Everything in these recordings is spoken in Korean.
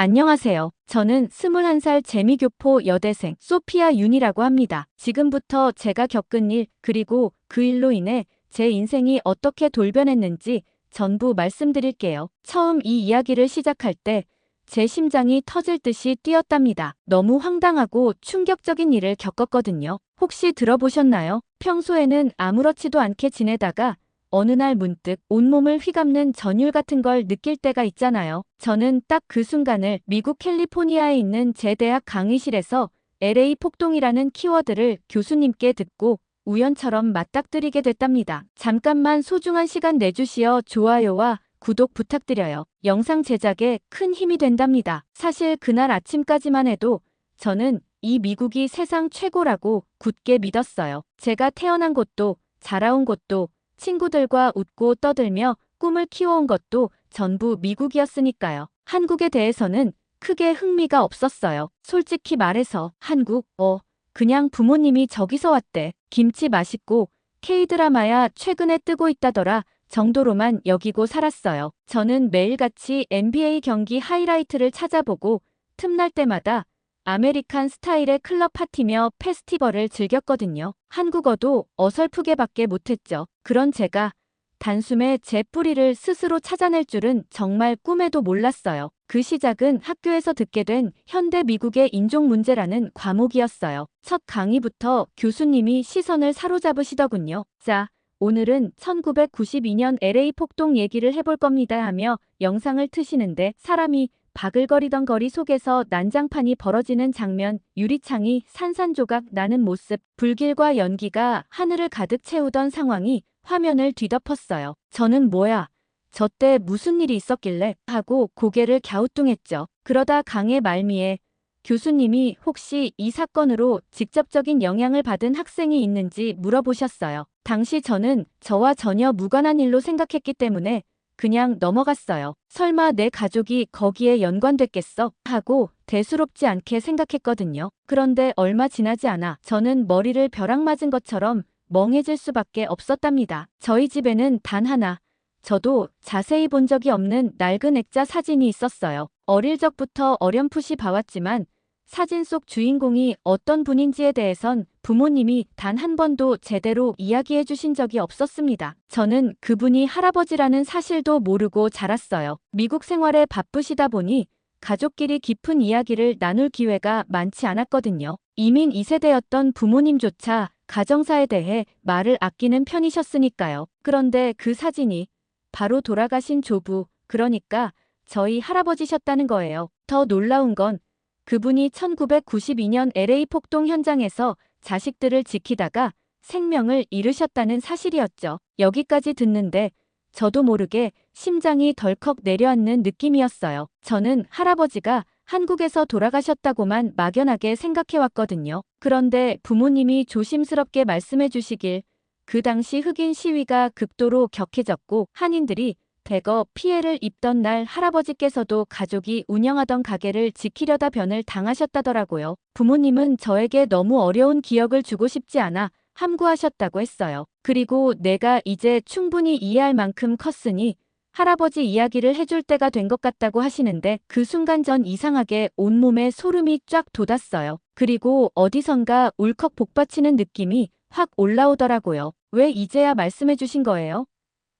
안녕하세요. 저는 21살 재미교포 여대생 소피아 윤이라고 합니다. 지금부터 제가 겪은 일, 그리고 그 일로 인해 제 인생이 어떻게 돌변했는지 전부 말씀드릴게요. 처음 이 이야기를 시작할 때 제 심장이 터질 듯이 뛰었답니다. 너무 황당하고 충격적인 일을 겪었거든요. 혹시 들어보셨나요? 평소에는 아무렇지도 않게 지내다가 어느 날 문득 온몸을 휘감는 전율 같은 걸 느낄 때가 있잖아요. 저는 딱 그 순간을 미국 캘리포니아에 있는 제 대학 강의실에서 LA 폭동이라는 키워드를 교수님께 듣고 우연처럼 맞닥뜨리게 됐답니다. 잠깐만 소중한 시간 내주시어 좋아요와 구독 부탁드려요. 영상 제작에 큰 힘이 된답니다. 사실 그날 아침까지만 해도 저는 이 미국이 세상 최고라고 굳게 믿었어요. 제가 태어난 곳도 자라온 곳도 친구들과 웃고 떠들며 꿈을 키워온 것도 전부 미국이었으니까요. 한국에 대해서는 크게 흥미가 없었어요. 솔직히 말해서 한국, 어, 그냥 부모님이 저기서 왔대. 김치 맛있고 K드라마야 최근에 뜨고 있다더라. 정도로만 여기고 살았어요. 저는 매일같이 NBA 경기 하이라이트를 찾아보고 틈날 때마다 아메리칸 스타일의 클럽 파티며 페스티벌을 즐겼거든요. 한국어도 어설프게밖에 못했죠. 그런 제가 단숨에 제 뿌리를 스스로 찾아낼 줄은 정말 꿈에도 몰랐어요. 그 시작은 학교에서 듣게 된 현대 미국의 인종 문제라는 과목이었어요. 첫 강의부터 교수님이 시선을 사로잡으시더군요. 자, 오늘은 1992년 LA 폭동 얘기를 해볼 겁니다 하며 영상을 트시는데 사람이 바글거리던 거리 속에서 난장판이 벌어지는 장면, 유리창이 산산조각 나는 모습, 불길과 연기가 하늘을 가득 채우던 상황이 화면을 뒤덮었어요. 저는 뭐야? 저때 무슨 일이 있었길래? 하고 고개를 갸우뚱했죠. 그러다 강의 말미에 교수님이 혹시 이 사건으로 직접적인 영향을 받은 학생이 있는지 물어보셨어요. 당시 저는 저와 전혀 무관한 일로 생각했기 때문에 그냥 넘어갔어요. 설마 내 가족이 거기에 연관됐겠어? 하고 대수롭지 않게 생각했거든요. 그런데 얼마 지나지 않아 저는 머리를 벼락 맞은 것처럼 멍해질 수밖에 없었답니다. 저희 집에는 단 하나, 저도 자세히 본 적이 없는 낡은 액자 사진이 있었어요. 어릴 적부터 어렴풋이 봐왔지만 사진 속 주인공이 어떤 분인지에 대해선 부모님이 단 한 번도 제대로 이야기해 주신 적이 없었습니다. 저는 그분이 할아버지라는 사실도 모르고 자랐어요. 미국 생활에 바쁘시다 보니 가족끼리 깊은 이야기를 나눌 기회가 많지 않았거든요. 이민 2세대였던 부모님조차 가정사에 대해 말을 아끼는 편이셨으니까요. 그런데 그 사진이 바로 돌아가신 조부, 그러니까 저희 할아버지셨다는 거예요. 더 놀라운 건 그분이 1992년 LA 폭동 현장에서 자식들을 지키다가 생명을 잃으셨다는 사실이었죠. 여기까지 듣는데 저도 모르게 심장이 덜컥 내려앉는 느낌이었어요. 저는 할아버지가 한국에서 돌아가셨다고만 막연하게 생각해왔거든요. 그런데 부모님이 조심스럽게 말씀해 주시길 그 당시 흑인 시위가 극도로 격해졌고 한인들이 대거 피해를 입던 날 할아버지께서도 가족이 운영하던 가게를 지키려다 변을 당하셨다더라고요. 부모님은 저에게 너무 어려운 기억을 주고 싶지 않아 함구하셨다고 했어요. 그리고 내가 이제 충분히 이해할 만큼 컸으니 할아버지 이야기를 해줄 때가 된 것 같다고 하시는데 그 순간 전 이상하게 온몸에 소름이 쫙 돋았어요. 그리고 어디선가 울컥 복받치는 느낌이 확 올라오더라고요. 왜 이제야 말씀해 주신 거예요?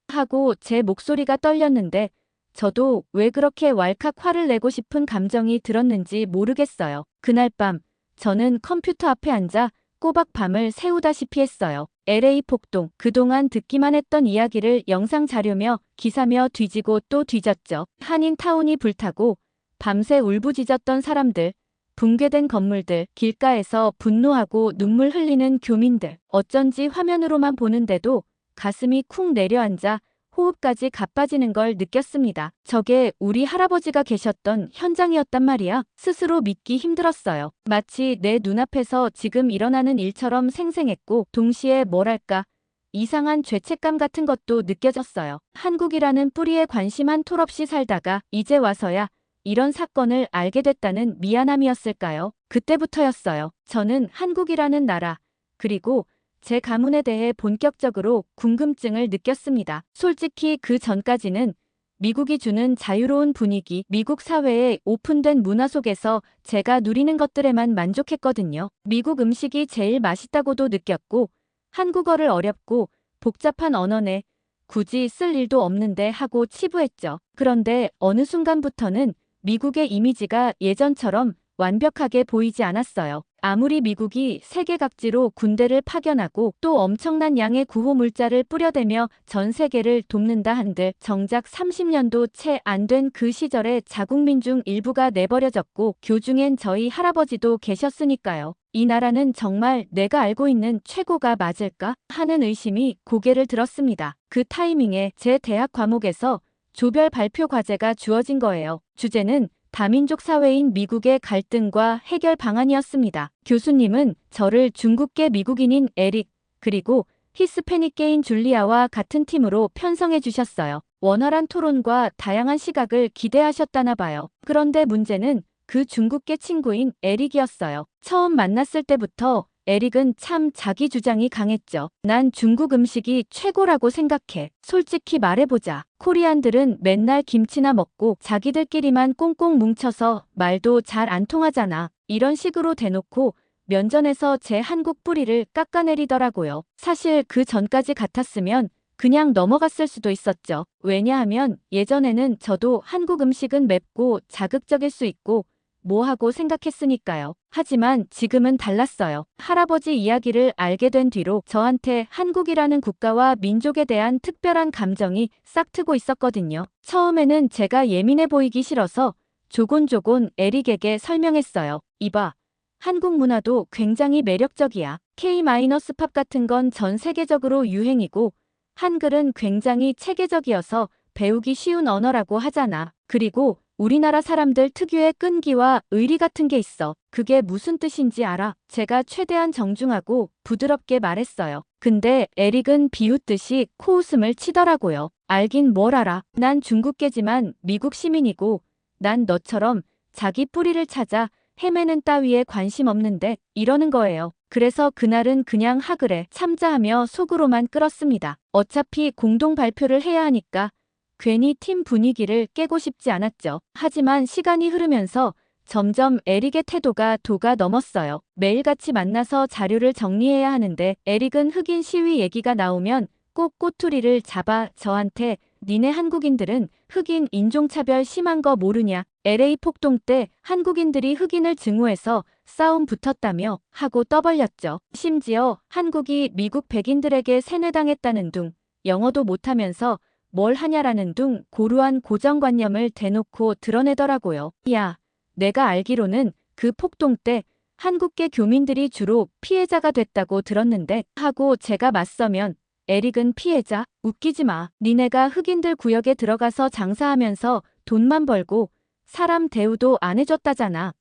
하고 제 목소리가 떨렸는데 저도 왜 그렇게 왈칵 화를 내고 싶은 감정이 들었는지 모르겠어요. 그날 밤 저는 컴퓨터 앞에 앉아 꼬박 밤을 새우다시피 했어요. LA 폭동, 그동안 듣기만 했던 이야기를 영상 자료며 기사며 뒤지고 또 뒤졌죠. 한인타운이 불타고 밤새 울부짖었던 사람들, 붕괴된 건물들, 길가에서 분노하고 눈물 흘리는 교민들, 어쩐지 화면으로만 보는데도 가슴이 쿵 내려앉아 호흡까지 가빠지는 걸 느꼈습니다. 저게 우리 할아버지가 계셨던 현장이었단 말이야. 스스로 믿기 힘들었어요. 마치 내 눈앞에서 지금 일어나는 일처럼 생생했고 동시에 뭐랄까 이상한 죄책감 같은 것도 느껴졌어요. 한국이라는 뿌리에 관심 한 톨 없이 살다가 이제 와서야 이런 사건을 알게 됐다는 미안함이었을까요? 그때부터였어요. 저는 한국이라는 나라, 그리고 제 가문에 대해 본격적으로 궁금증을 느꼈습니다. 솔직히 그 전까지는 미국이 주는 자유로운 분위기, 미국 사회의 오픈된 문화 속에서 제가 누리는 것들에만 만족했거든요. 미국 음식이 제일 맛있다고도 느꼈고, 한국어를 어렵고 복잡한 언어내 굳이 쓸 일도 없는데 하고 치부했죠. 그런데 어느 순간부터는 미국의 이미지가 예전처럼 완벽하게 보이지 않았어요. 아무리 미국이 세계 각지로 군대를 파견하고 또 엄청난 양의 구호 물자를 뿌려대며 전 세계를 돕는다 한들 정작 30년도 채 안 된 그 시절에 자국민 중 일부가 내버려졌고 교중엔 저희 할아버지도 계셨으니까요. 이 나라는 정말 내가 알고 있는 최고가 맞을까 하는 의심이 고개를 들었습니다. 그 타이밍에 제 대학 과목에서 조별 발표 과제가 주어진 거예요. 주제는 다민족 사회인 미국의 갈등과 해결 방안이었습니다. 교수님은 저를 중국계 미국인인 에릭, 그리고 히스패닉계인 줄리아와 같은 팀으로 편성해 주셨어요. 원활한 토론과 다양한 시각을 기대하셨다나 봐요. 그런데 문제는 그 중국계 친구인 에릭이었어요. 처음 만났을 때부터 에릭은 참 자기 주장이 강했죠. 난 중국 음식이 최고라고 생각해. 솔직히 말해보자. 코리안들은 맨날 김치나 먹고 자기들끼리만 꽁꽁 뭉쳐서 말도 잘 안 통하잖아. 이런 식으로 대놓고 면전에서 제 한국 뿌리를 깎아내리더라고요. 사실 그 전까지 같았으면 그냥 넘어갔을 수도 있었죠. 왜냐하면 예전에는 저도 한국 음식은 맵고 자극적일 수 있고 뭐하고 생각했으니까요. 하지만 지금은 달랐어요. 할아버지 이야기를 알게 된 뒤로 저한테 한국이라는 국가와 민족에 대한 특별한 감정이 싹 트고 있었거든요. 처음에는 제가 예민해 보이기 싫어서 조곤조곤 에릭에게 설명했어요. 이봐. 한국 문화도 굉장히 매력적이야. K-팝 같은 건 전 세계적으로 유행이고 한글은 굉장히 체계적이어서 배우기 쉬운 언어라고 하잖아. 그리고 우리나라 사람들 특유의 끈기와 의리 같은 게 있어. 그게 무슨 뜻인지 알아? 제가 최대한 정중하고 부드럽게 말했어요. 근데 에릭은 비웃듯이 코웃음을 치더라고요. 알긴 뭘 알아. 난 중국계지만 미국 시민이고 난 너처럼 자기 뿌리를 찾아 헤매는 따위에 관심 없는데 이러는 거예요. 그래서 그날은 그냥 하그래 참자하며 속으로만 끌었습니다. 어차피 공동 발표를 해야 하니까 괜히 팀 분위기를 깨고 싶지 않았죠. 하지만 시간이 흐르면서 점점 에릭의 태도가 도가 넘었어요. 매일같이 만나서 자료를 정리해야 하는데 에릭은 흑인 시위 얘기가 나오면 꼭 꼬투리를 잡아 저한테 니네 한국인들은 흑인 인종차별 심한 거 모르냐. LA 폭동 때 한국인들이 흑인을 증오해서 싸움 붙었다며 하고 떠벌렸죠. 심지어 한국이 미국 백인들에게 세뇌당했다는 둥 영어도 못하면서 뭘 하냐라는 둥 고루한 고정관념을 대놓고 드러내더라고요. 야, 내가 알기로는 그 폭동 때 한국계 교민들이 주로 피해자가 됐다고 들었는데 하고 제가 맞서면 에릭은 피해자? 웃기지 마. 니네가 흑인들 구역에 들어가서 장사하면서 돈만 벌고 사람 대우도 안 해줬다잖아.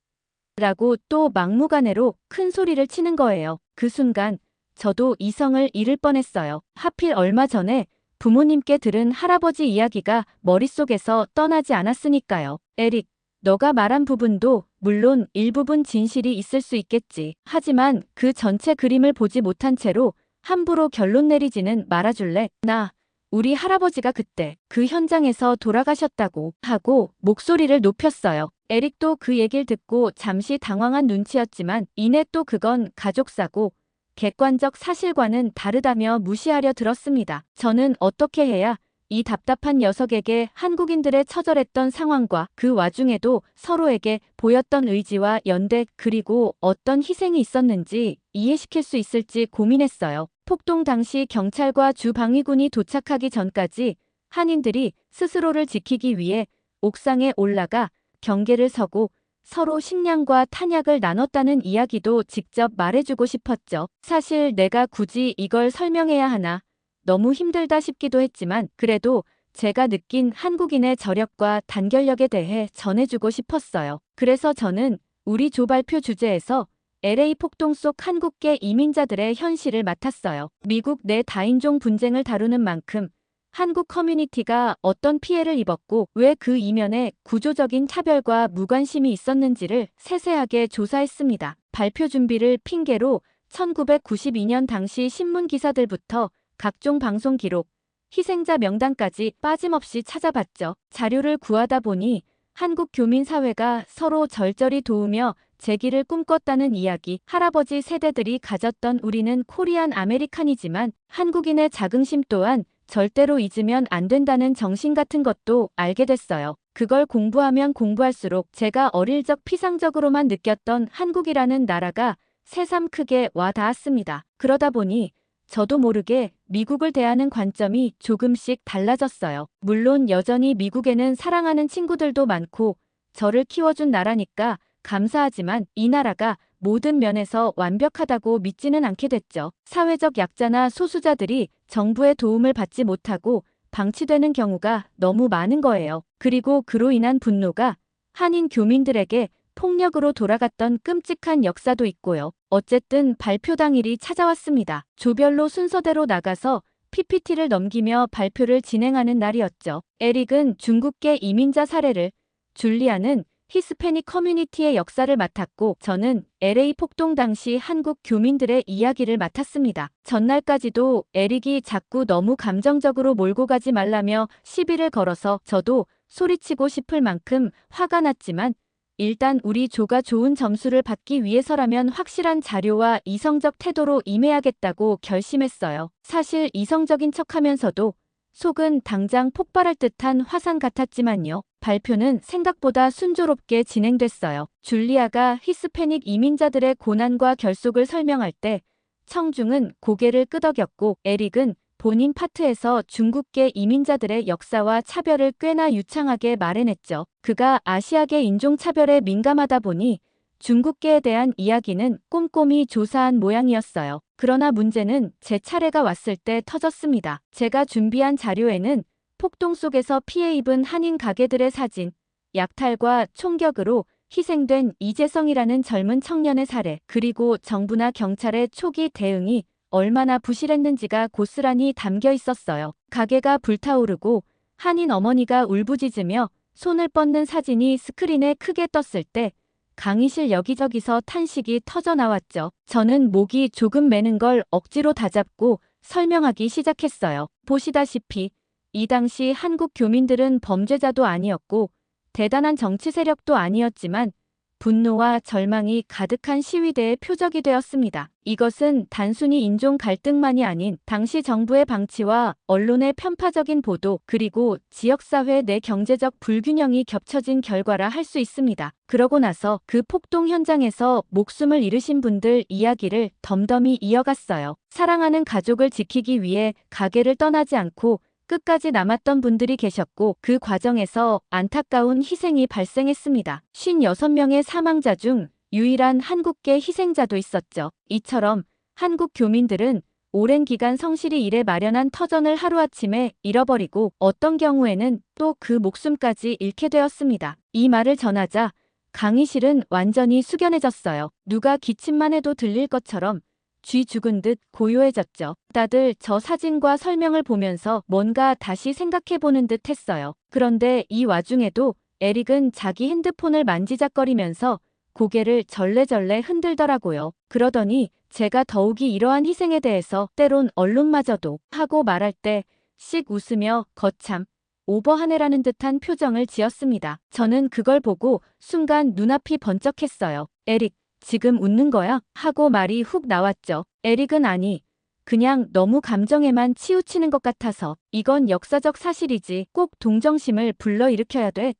라고 또 막무가내로 큰 소리를 치는 거예요. 그 순간 저도 이성을 잃을 뻔했어요. 하필 얼마 전에 부모님께 들은 할아버지 이야기가 머릿속에서 떠나지 않았으니까요. 에릭, 너가 말한 부분도 물론 일부분 진실이 있을 수 있겠지. 하지만 그 전체 그림을 보지 못한 채로 함부로 결론 내리지는 말아줄래? 나 우리 할아버지가 그때 그 현장에서 돌아가셨다고 하고 목소리를 높였어요. 에릭도 그 얘기를 듣고 잠시 당황한 눈치였지만 이내 또 그건 가족사고 객관적 사실과는 다르다며 무시하려 들었습니다. 저는 어떻게 해야 이 답답한 녀석에게 한국인들의 처절했던 상황과 그 와중에도 서로에게 보였던 의지와 연대 그리고 어떤 희생이 있었는지 이해시킬 수 있을지 고민했어요. 폭동 당시 경찰과 주방위군이 도착하기 전까지 한인들이 스스로를 지키기 위해 옥상에 올라가 경계를 서고 서로 식량과 탄약을 나눴다는 이야기도 직접 말해주고 싶었죠. 사실 내가 굳이 이걸 설명해야 하나 너무 힘들다 싶기도 했지만 그래도 제가 느낀 한국인의 저력과 단결력에 대해 전해주고 싶었어요. 그래서 저는 우리 조발표 주제에서 LA 폭동 속 한국계 이민자들의 현실을 맡았어요. 미국 내 다인종 분쟁을 다루는 만큼 한국 커뮤니티가 어떤 피해를 입었고 왜 그 이면에 구조적인 차별과 무관심이 있었는지를 세세하게 조사했습니다. 발표 준비를 핑계로 1992년 당시 신문 기사들부터 각종 방송 기록, 희생자 명단까지 빠짐없이 찾아봤죠. 자료를 구하다 보니 한국 교민 사회가 서로 절절히 도우며 재기를 꿈꿨다는 이야기, 할아버지 세대들이 가졌던 우리는 코리안 아메리칸이지만 한국인의 자긍심 또한 절대로 잊으면 안 된다는 정신 같은 것도 알게 됐어요. 그걸 공부하면 공부할수록 제가 어릴 적 피상적으로만 느꼈던 한국이라는 나라가 새삼 크게 와 닿았습니다. 그러다 보니 저도 모르게 미국을 대하는 관점이 조금씩 달라졌어요. 물론 여전히 미국에는 사랑하는 친구들도 많고 저를 키워준 나라니까 감사하지만 이 나라가 모든 면에서 완벽하다고 믿지는 않게 됐죠. 사회적 약자나 소수자들이 정부의 도움을 받지 못하고 방치되는 경우가 너무 많은 거예요. 그리고 그로 인한 분노가 한인 교민들에게 폭력으로 돌아갔던 끔찍한 역사도 있고요. 어쨌든 발표 당일이 찾아왔습니다. 조별로 순서대로 나가서 PPT를 넘기며 발표를 진행하는 날이었죠. 에릭은 중국계 이민자 사례를, 줄리아는 히스패닉 커뮤니티의 역사를 맡았고 저는 LA 폭동 당시 한국 교민들의 이야기를 맡았습니다. 전날까지도 에릭이 자꾸 너무 감정적으로 몰고 가지 말라며 시비를 걸어서 저도 소리치고 싶을 만큼 화가 났지만 일단 우리 조가 좋은 점수를 받기 위해서라면 확실한 자료와 이성적 태도로 임해야겠다고 결심했어요. 사실 이성적인 척하면서도 속은 당장 폭발할 듯한 화산 같았지만요. 발표는 생각보다 순조롭게 진행됐어요. 줄리아가 히스패닉 이민자들의 고난과 결속을 설명할 때 청중은 고개를 끄덕였고 에릭은 본인 파트에서 중국계 이민자들의 역사와 차별을 꽤나 유창하게 말해냈죠. 그가 아시아계 인종차별에 민감하다 보니 중국계에 대한 이야기는 꼼꼼히 조사한 모양이었어요. 그러나 문제는 제 차례가 왔을 때 터졌습니다. 제가 준비한 자료에는 폭동 속에서 피해 입은 한인 가게들의 사진, 약탈과 총격으로 희생된 이재성이라는 젊은 청년의 사례, 그리고 정부나 경찰의 초기 대응이 얼마나 부실했는지가 고스란히 담겨 있었어요. 가게가 불타오르고 한인 어머니가 울부짖으며 손을 뻗는 사진이 스크린에 크게 떴을 때 강의실 여기저기서 탄식이 터져 나왔죠. 저는 목이 조금 매는 걸 억지로 다잡고 설명하기 시작했어요. 보시다시피 이 당시 한국 교민들은 범죄자도 아니었고 대단한 정치 세력도 아니었지만 분노와 절망이 가득한 시위대의 표적이 되었습니다. 이것은 단순히 인종 갈등만이 아닌 당시 정부의 방치와 언론의 편파적인 보도 그리고 지역사회 내 경제적 불균형이 겹쳐진 결과라 할 수 있습니다. 그러고 나서 그 폭동 현장에서 목숨을 잃으신 분들 이야기를 덤덤히 이어갔어요. 사랑하는 가족을 지키기 위해 가게를 떠나지 않고 끝까지 남았던 분들이 계셨고 그 과정에서 안타까운 희생이 발생했습니다. 56명의 사망자 중 유일한 한국계 희생자도 있었죠. 이처럼 한국 교민들은 오랜 기간 성실히 일해 마련한 터전을 하루아침에 잃어버리고 어떤 경우에는 또 그 목숨까지 잃게 되었습니다. 이 말을 전하자 강의실은 완전히 숙연해졌어요. 누가 기침만 해도 들릴 것처럼 쥐 죽은 듯 고요해졌죠. 다들 저 사진과 설명을 보면서 뭔가 다시 생각해보는 듯 했어요. 그런데 이 와중에도 에릭은 자기 핸드폰을 만지작거리면서 고개를 절레절레 흔들더라고요. 그러더니 제가 더욱이 이러한 희생에 대해서 때론 언론마저도 하고 말할 때 씩 웃으며 거참 오버하네라는 듯한 표정을 지었습니다. 저는 그걸 보고 순간 눈앞이 번쩍했어요. 에릭, 지금 웃는 거야? 하고 말이 훅 나왔죠. 에릭은 아니. 그냥 너무 감정에만 치우치는 것 같아서 이건 역사적 사실이지 꼭 동정심을 불러일으켜야 돼.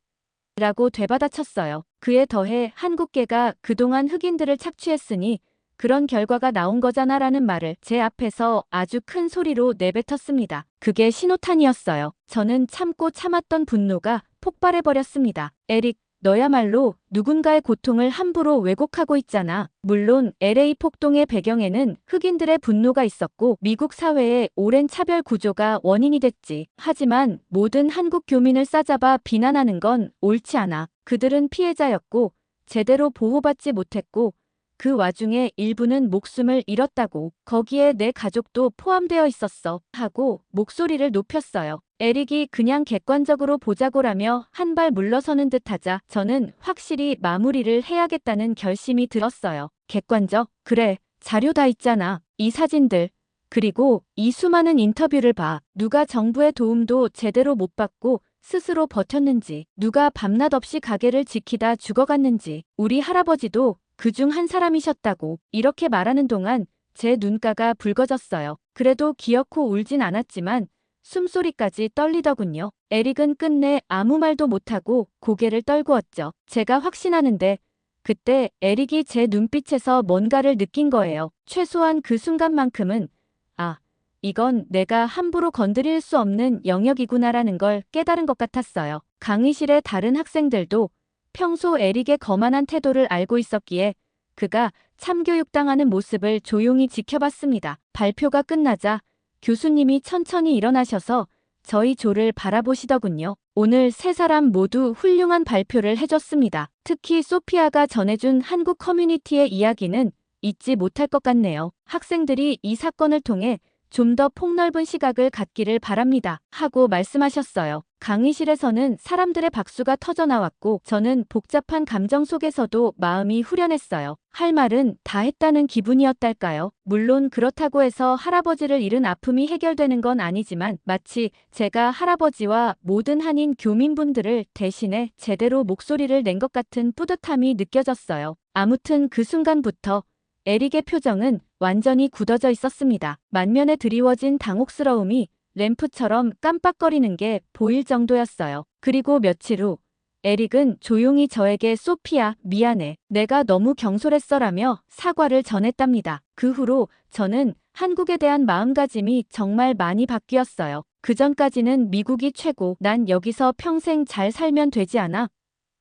라고 되받아쳤어요. 그에 더해 한국계가 그동안 흑인들을 착취했으니 그런 결과가 나온 거잖아라는 말을 제 앞에서 아주 큰 소리로 내뱉었습니다. 그게 신호탄이었어요. 저는 참고 참았던 분노가 폭발해버렸습니다. 에릭, 너야말로 누군가의 고통을 함부로 왜곡하고 있잖아. 물론 LA 폭동의 배경에는 흑인들의 분노가 있었고 미국 사회의 오랜 차별 구조가 원인이 됐지. 하지만 모든 한국 교민을 싸잡아 비난하는 건 옳지 않아. 그들은 피해자였고 제대로 보호받지 못했고 그 와중에 일부는 목숨을 잃었다고. 거기에 내 가족도 포함되어 있었어. 하고 목소리를 높였어요. 에릭이 그냥 객관적으로 보자고라며 한 발 물러서는 듯 하자 저는 확실히 마무리를 해야겠다는 결심이 들었어요. 객관적? 그래. 자료 다 있잖아. 이 사진들. 그리고 이 수많은 인터뷰를 봐. 누가 정부의 도움도 제대로 못 받고 스스로 버텼는지, 누가 밤낮 없이 가게를 지키다 죽어갔는지, 우리 할아버지도 그 중 한 사람이셨다고 이렇게 말하는 동안 제 눈가가 붉어졌어요. 그래도 기어코 울진 않았지만 숨소리까지 떨리더군요. 에릭은 끝내 아무 말도 못하고 고개를 떨구었죠. 제가 확신하는데 그때 에릭이 제 눈빛에서 뭔가를 느낀 거예요. 최소한 그 순간만큼은 아, 이건 내가 함부로 건드릴 수 없는 영역이구나라는 걸 깨달은 것 같았어요. 강의실의 다른 학생들도 평소 에릭의 거만한 태도를 알고 있었기에 그가 참교육당하는 모습을 조용히 지켜봤습니다. 발표가 끝나자 교수님이 천천히 일어나셔서 저희 조를 바라보시더군요. 오늘 세 사람 모두 훌륭한 발표를 해줬습니다. 특히 소피아가 전해준 한국 커뮤니티의 이야기는 잊지 못할 것 같네요. 학생들이 이 사건을 통해 좀 더 폭넓은 시각을 갖기를 바랍니다. 하고 말씀하셨어요. 강의실에서는 사람들의 박수가 터져 나왔고 저는 복잡한 감정 속에서도 마음이 후련했어요. 할 말은 다 했다는 기분이었달까요? 물론 그렇다고 해서 할아버지를 잃은 아픔이 해결되는 건 아니지만 마치 제가 할아버지와 모든 한인 교민분들을 대신해 제대로 목소리를 낸 것 같은 뿌듯함이 느껴졌어요. 아무튼 그 순간부터 에릭의 표정은 완전히 굳어져 있었습니다. 만면에 드리워진 당혹스러움이 램프처럼 깜빡거리는 게 보일 정도였어요. 그리고 며칠 후 에릭은 조용히 저에게 소피아, 미안해. 내가 너무 경솔했어라며 사과를 전했답니다. 그 후로 저는 한국에 대한 마음가짐이 정말 많이 바뀌었어요. 그 전까지는 미국이 최고, 난 여기서 평생 잘 살면 되지 않아?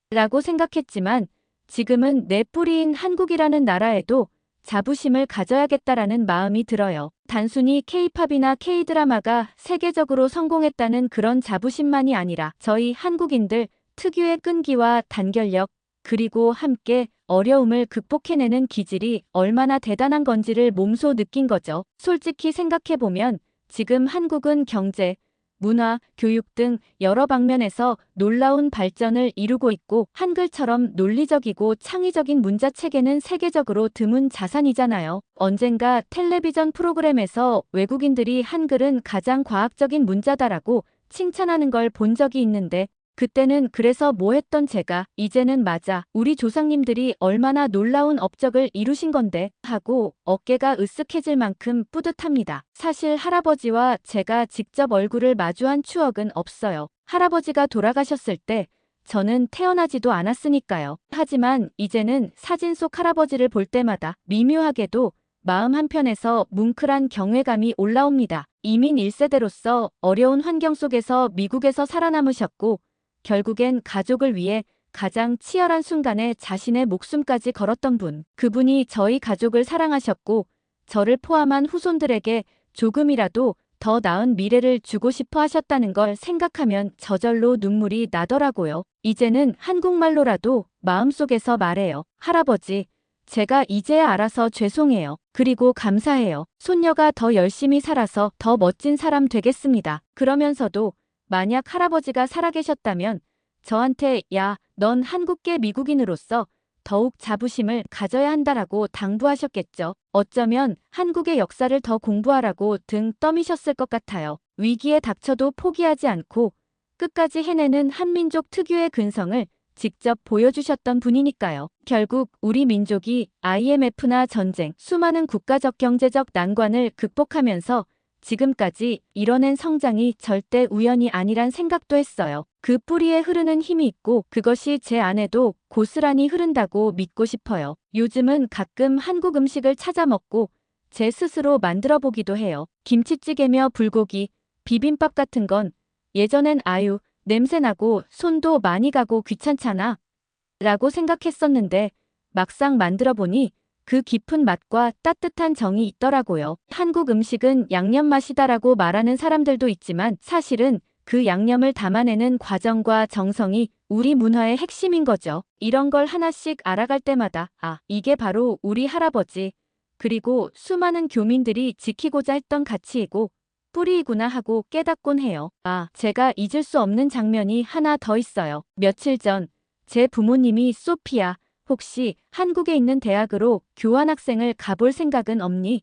라고 생각했지만 지금은 내 뿌리인 한국이라는 나라에도 자부심을 가져야겠다라는 마음이 들어요. 단순히 K-팝이나 K-드라마가 세계적으로 성공했다는 그런 자부심만이 아니라 저희 한국인들 특유의 끈기와 단결력, 그리고 함께 어려움을 극복해내는 기질이 얼마나 대단한 건지를 몸소 느낀 거죠. 솔직히 생각해보면 지금 한국은 경제, 문화, 교육 등 여러 방면에서 놀라운 발전을 이루고 있고 한글처럼 논리적이고 창의적인 문자 체계는 세계적으로 드문 자산이잖아요. 언젠가 텔레비전 프로그램에서 외국인들이 한글은 가장 과학적인 문자다라고 칭찬하는 걸 본 적이 있는데 그때는 그래서 뭐 했던 제가 이제는 맞아 우리 조상님들이 얼마나 놀라운 업적을 이루신 건데 하고 어깨가 으쓱해질 만큼 뿌듯합니다. 사실 할아버지와 제가 직접 얼굴을 마주한 추억은 없어요. 할아버지가 돌아가셨을 때 저는 태어나지도 않았으니까요. 하지만 이제는 사진 속 할아버지를 볼 때마다 미묘하게도 마음 한편에서 뭉클한 경외감이 올라옵니다. 이민 1세대로서 어려운 환경 속에서 미국에서 살아남으셨고 결국엔 가족을 위해 가장 치열한 순간에 자신의 목숨까지 걸었던 분. 그분이 저희 가족을 사랑하셨고 저를 포함한 후손들에게 조금이라도 더 나은 미래를 주고 싶어 하셨다는 걸 생각하면 저절로 눈물이 나더라고요. 이제는 한국말로라도 마음속에서 말해요. 할아버지, 제가 이제야 알아서 죄송해요. 그리고 감사해요. 손녀가 더 열심히 살아서 더 멋진 사람 되겠습니다. 그러면서도 만약 할아버지가 살아계셨다면 저한테 야, 넌 한국계 미국인으로서 더욱 자부심을 가져야 한다라고 당부하셨겠죠. 어쩌면 한국의 역사를 더 공부하라고 등 떠미셨을 것 같아요. 위기에 닥쳐도 포기하지 않고 끝까지 해내는 한민족 특유의 근성을 직접 보여주셨던 분이니까요. 결국 우리 민족이 IMF나 전쟁, 수많은 국가적 경제적 난관을 극복하면서 지금까지 이뤄낸 성장이 절대 우연이 아니란 생각도 했어요. 그 뿌리에 흐르는 힘이 있고 그것이 제 안에도 고스란히 흐른다고 믿고 싶어요. 요즘은 가끔 한국 음식을 찾아 먹고 제 스스로 만들어 보기도 해요. 김치찌개며 불고기, 비빔밥 같은 건 예전엔 아유, 냄새나고 손도 많이 가고 귀찮잖아. 라고 생각했었는데 막상 만들어 보니 그 깊은 맛과 따뜻한 정이 있더라고요. 한국 음식은 양념 맛이다라고 말하는 사람들도 있지만 사실은 그 양념을 담아내는 과정과 정성이 우리 문화의 핵심인 거죠. 이런 걸 하나씩 알아갈 때마다 아, 이게 바로 우리 할아버지 그리고 수많은 교민들이 지키고자 했던 가치이고 뿌리이구나 하고 깨닫곤 해요. 아, 제가 잊을 수 없는 장면이 하나 더 있어요. 며칠 전 제 부모님이 소피아 혹시 한국에 있는 대학으로 교환학생을 가볼 생각은 없니?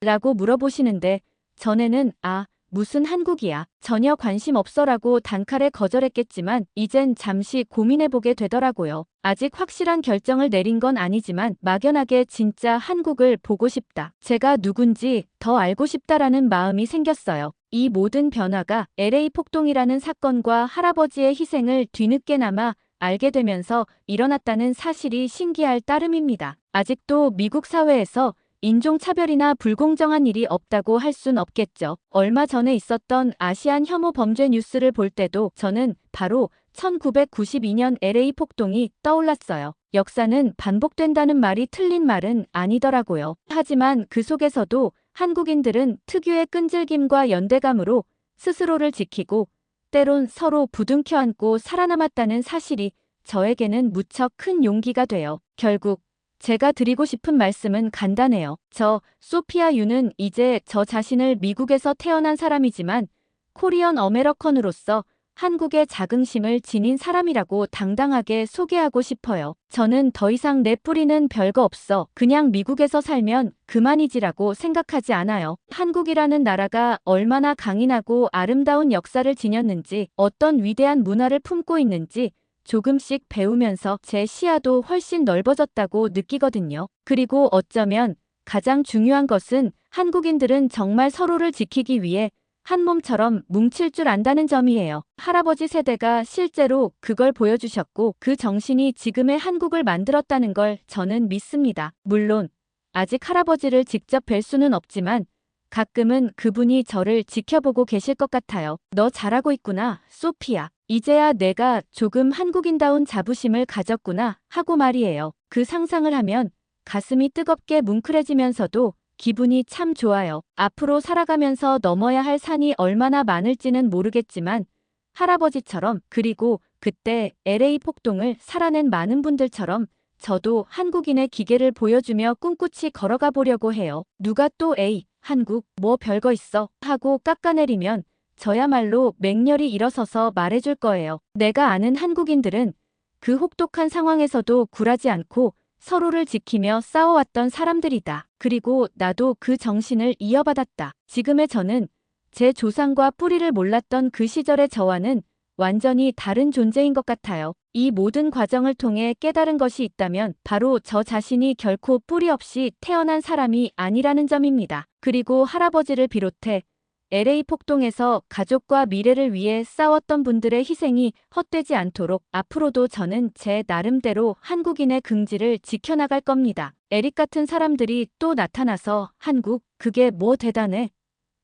라고 물어보시는데 전에는 아, 무슨 한국이야. 전혀 관심 없어라고 단칼에 거절했겠지만 이젠 잠시 고민해보게 되더라고요. 아직 확실한 결정을 내린 건 아니지만 막연하게 진짜 한국을 보고 싶다. 제가 누군지 더 알고 싶다라는 마음이 생겼어요. 이 모든 변화가 LA 폭동이라는 사건과 할아버지의 희생을 뒤늦게나마 알게 되면서 일어났다는 사실이 신기할 따름입니다. 아직도 미국 사회에서 인종차별이나 불공정한 일이 없다고 할 순 없겠죠. 얼마 전에 있었던 아시안 혐오 범죄 뉴스를 볼 때도 저는 바로 1992년 LA 폭동이 떠올랐어요. 역사는 반복된다는 말이 틀린 말은 아니더라고요. 하지만 그 속에서도 한국인들은 특유의 끈질김과 연대감으로 스스로를 지키고 때론 서로 부둥켜 안고 살아남았다는 사실이 저에게는 무척 큰 용기가 돼요. 결국 제가 드리고 싶은 말씀은 간단해요. 저 소피아 유는 이제 저 자신을 미국에서 태어난 사람이지만 코리언 어메러컨으로서 한국의 자긍심을 지닌 사람이라고 당당하게 소개하고 싶어요. 저는 더 이상 내 뿌리는 별거 없어. 그냥 미국에서 살면 그만이지라고 생각하지 않아요. 한국이라는 나라가 얼마나 강인하고 아름다운 역사를 지녔는지, 어떤 위대한 문화를 품고 있는지, 조금씩 배우면서 제 시야도 훨씬 넓어졌다고 느끼거든요. 그리고 어쩌면 가장 중요한 것은 한국인들은 정말 서로를 지키기 위해 한 몸처럼 뭉칠 줄 안다는 점이에요. 할아버지 세대가 실제로 그걸 보여주셨고 그 정신이 지금의 한국을 만들었다는 걸 저는 믿습니다. 물론 아직 할아버지를 직접 뵐 수는 없지만 가끔은 그분이 저를 지켜보고 계실 것 같아요. 너 잘하고 있구나, 소피야. 이제야 내가 조금 한국인다운 자부심을 가졌구나 하고 말이에요. 그 상상을 하면 가슴이 뜨겁게 뭉클해지면서도 기분이 참 좋아요. 앞으로 살아가면서 넘어야 할 산이 얼마나 많을지는 모르겠지만 할아버지처럼 그리고 그때 LA 폭동을 살아낸 많은 분들처럼 저도 한국인의 기계를 보여주며 꿋꿋이 걸어가 보려고 해요. 누가 또 에이, 한국, 뭐 별거 있어 하고 깎아내리면 저야말로 맹렬히 일어서서 말해줄 거예요. 내가 아는 한국인들은 그 혹독한 상황에서도 굴하지 않고 서로를 지키며 싸워왔던 사람들이다. 그리고 나도 그 정신을 이어받았다. 지금의 저는 제 조상과 뿌리를 몰랐던 그 시절의 저와는 완전히 다른 존재인 것 같아요. 이 모든 과정을 통해 깨달은 것이 있다면 바로 저 자신이 결코 뿌리 없이 태어난 사람이 아니라는 점입니다. 그리고 할아버지를 비롯해 LA 폭동에서 가족과 미래를 위해 싸웠던 분들의 희생이 헛되지 않도록 앞으로도 저는 제 나름대로 한국인의 긍지를 지켜나갈 겁니다. 에릭 같은 사람들이 또 나타나서 한국, 그게 뭐 대단해?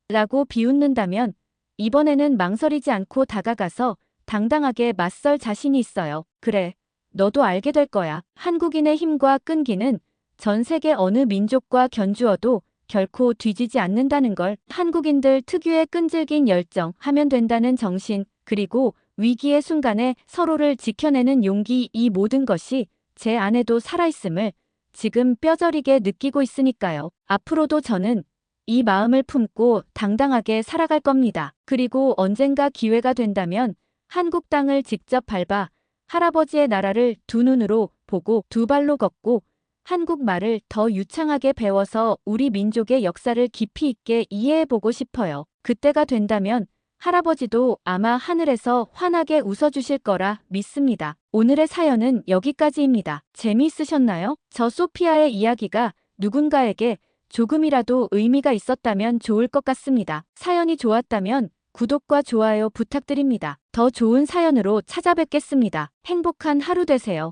라고 비웃는다면 이번에는 망설이지 않고 다가가서 당당하게 맞설 자신이 있어요. 그래, 너도 알게 될 거야. 한국인의 힘과 끈기는 전 세계 어느 민족과 견주어도 결코 뒤지지 않는다는 걸 한국인들 특유의 끈질긴 열정 하면 된다는 정신 그리고 위기의 순간에 서로를 지켜내는 용기 이 모든 것이 제 안에도 살아있음을 지금 뼈저리게 느끼고 있으니까요. 앞으로도 저는 이 마음을 품고 당당하게 살아갈 겁니다. 그리고 언젠가 기회가 된다면 한국 땅을 직접 밟아 할아버지의 나라를 두 눈으로 보고 두 발로 걷고 한국말을 더 유창하게 배워서 우리 민족의 역사를 깊이 있게 이해해보고 싶어요. 그때가 된다면 할아버지도 아마 하늘에서 환하게 웃어주실 거라 믿습니다. 오늘의 사연은 여기까지입니다. 재미있으셨나요? 저 소피아의 이야기가 누군가에게 조금이라도 의미가 있었다면 좋을 것 같습니다. 사연이 좋았다면 구독과 좋아요 부탁드립니다. 더 좋은 사연으로 찾아뵙겠습니다. 행복한 하루 되세요.